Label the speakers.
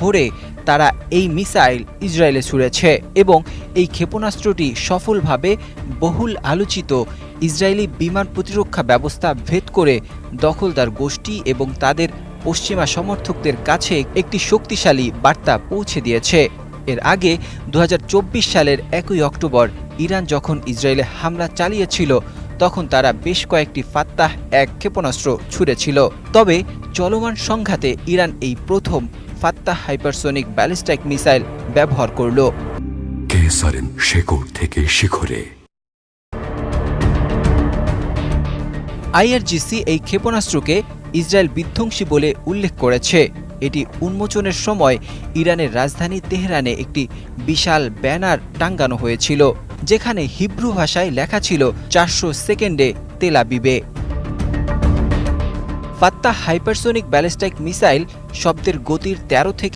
Speaker 1: ভরে তারা এই মিসাইল ইসরায়েলে ছুড়েছে এবং এই ক্ষেপণাস্ত্রটি সফলভাবে বহুল আলোচিত ইসরায়েলি বিমান প্রতিরক্ষা ব্যবস্থা ভেদ করে দখলদার গোষ্ঠী এবং তাদের পশ্চিমা সমর্থকদের কাছে একটি শক্তিশালী বার্তা পৌঁছে দিয়েছে। এর আগে দু হাজার চব্বিশ সালের একই অক্টোবর ইরান যখন ইসরায়েলে হামলা চালিয়েছিল, তখন তারা বেশ কয়েকটি ফাত্তাহ এক ক্ষেপণাস্ত্র ছুড়েছিল। তবে চলমান সংঘাতে ইরান এই প্রথম ফাত্তা হাইপারসোনিক ব্যালিস্টিক মিসাইল ব্যবহার করল।
Speaker 2: কেসারেন শেকড় থেকে শিখরে।
Speaker 1: আইআরজিসি এই ক্ষেপণাস্ত্রকে ইসরায়েল বিধ্বংসী বলে উল্লেখ করেছে। এটি উন্মোচনের সময় ইরানের রাজধানী তেহরানে একটি বিশাল ব্যানার টাঙ্গানো হয়েছিল যেখানে হিব্রু ভাষায় লেখা ছিল চারশো সেকেন্ডে তেলাবিবে ফাত্তা হাইপারসোনিক ব্যালিস্টিক মিসাইল শব্দের গতির ১৩ থেকে